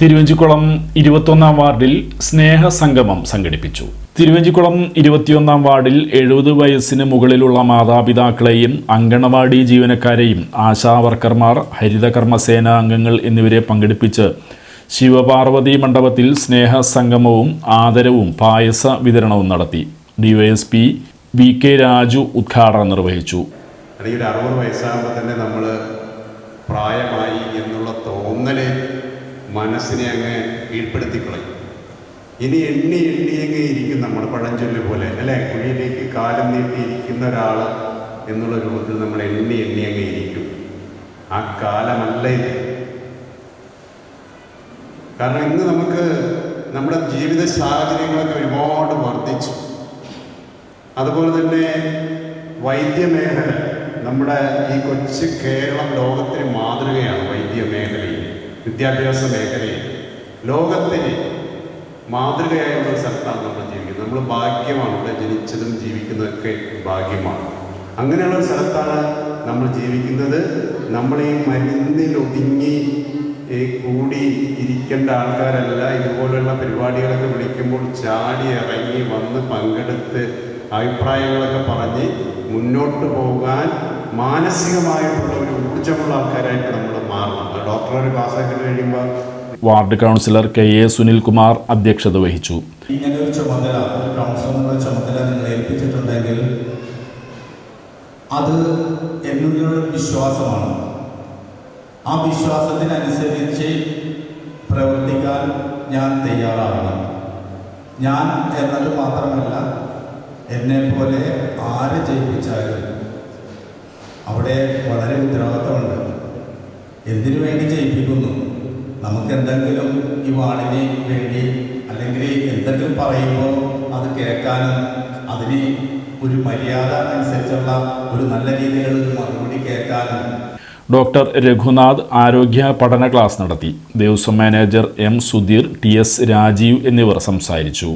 തിരുവഞ്ചിക്കുളം ഇരുപത്തൊന്നാം വാർഡിൽ സ്നേഹസംഗമം സംഘടിപ്പിച്ചു. തിരുവഞ്ചിക്കുളം ഇരുപത്തിയൊന്നാം വാർഡിൽ എഴുപത് വയസ്സിന് മുകളിലുള്ള മാതാപിതാക്കളെയും അങ്കണവാടി ജീവനക്കാരെയും ആശാവർക്കർമാർ ഹരിതകർമ്മസേന അംഗങ്ങൾ എന്നിവരെ പങ്കെടുപ്പിച്ച് ശിവപാർവതി മണ്ഡപത്തിൽ സ്നേഹസംഗമവും ആദരവും പായസ വിതരണവും നടത്തി. ഡിവൈഎസ്പി വി കെ രാജു ഉദ്ഘാടനം നിർവഹിച്ചു. അറുപത് വയസ്സാകുമ്പോൾ തന്നെ നമ്മൾ പ്രായമായി എന്നുള്ള തോന്നൽ മനസ്സിനെ അങ്ങ് കീഴ്പ്പെടുത്തിക്കളയും. ഇനി എണ്ണി എണ്ണിയങ്ങ് ഇരിക്കും നമ്മൾ പഴഞ്ചൊല്ല് പോലെ അല്ലേ? കുഴിയിലേക്ക് കാലം നീട്ടി ഇരിക്കുന്ന ഒരാൾ എന്നുള്ള രൂപത്തിൽ നമ്മൾ എണ്ണി എണ്ണി അങ്ങ് ഇരിക്കും. ആ കാലമല്ല ഇത്. കാരണം ഇന്ന് നമുക്ക് നമ്മുടെ ജീവിത സാഹചര്യങ്ങളൊക്കെ ഒരുപാട് വർദ്ധിച്ചു. അതുപോലെ തന്നെ വൈദ്യമേഖല നമ്മുടെ ഈ കൊച്ചു കേരളം ലോകത്തിന് മാതൃകയാണ് വൈദ്യമേഖലയിൽ. വിദ്യാഭ്യാസ മേഖലയിൽ ലോകത്തിന് മാതൃകയായുള്ള ഒരു സ്ഥലത്താണ് നമ്മൾ ജീവിക്കുന്നത്. നമ്മൾ ഭാഗ്യമാണ്. ഇവിടെ ജനിച്ചതും ജീവിക്കുന്നതൊക്കെ ഭാഗ്യമാണ്. അങ്ങനെയുള്ള ഒരു സ്ഥലത്താണ് നമ്മൾ ജീവിക്കുന്നത്. ഒതുങ്ങി ഈ കൂടി ഇരിക്കേണ്ട ആൾക്കാരല്ല. ഇതുപോലുള്ള പരിപാടികളൊക്കെ വിളിക്കുമ്പോൾ ചാടി ഇറങ്ങി വന്ന് പങ്കെടുത്ത് അഭിപ്രായങ്ങളൊക്കെ പറഞ്ഞ് മുന്നോട്ട് പോകാൻ മാനസികമായിട്ടുള്ള ഒരു ഊർജമുള്ള ആൾക്കാരായിട്ട് നമ്മൾ മാറണം ഡോക്ടറെ ഒരു ക്ലാസ്സൊക്കെ കഴിയുമ്പോൾ ward councillor K A Sunilkumar അധ്യക്ഷത വഹിച്ചു. ഇങ്ങനെ ഒരു ചുമതല കൗൺസിലറുടെ ചുമതല നിങ്ങൾ ഏൽപ്പിച്ചിട്ടുണ്ടെങ്കിൽ അത് എന്നുള്ള വിശ്വാസമാണ്. ആ വിശ്വാസത്തിനനുസരിച്ച് പ്രവർത്തിക്കാൻ ഞാൻ തയ്യാറാകണം ഞാൻ എന്നത് മാത്രമല്ല എന്നെ പോലെ ആരെ ജയിപ്പിച്ചാലും അവിടെ വളരെ ഉത്തരവാദിത്തമുണ്ട്. എന്തിനു വേണ്ടി ജയിപ്പിക്കുന്നു? നമുക്ക് എന്തെങ്കിലും ഈ വാർഡിന് വേണ്ടി അല്ലെങ്കിൽ എന്തെങ്കിലും പറയുമ്പോൾ അത് കേൾക്കാനും അതിന് ഒരു മര്യാദ അനുസരിച്ചുള്ള ഒരു നല്ല രീതിയിലുള്ള മറുപടി കേൾക്കാനും. ഡോക്ടർ രഘുനാഥ് ആരോഗ്യ പഠന ക്ലാസ് നടത്തി. Devaswom manager M Sudheer T S Rajeev എന്നിവർ സംസാരിച്ചു.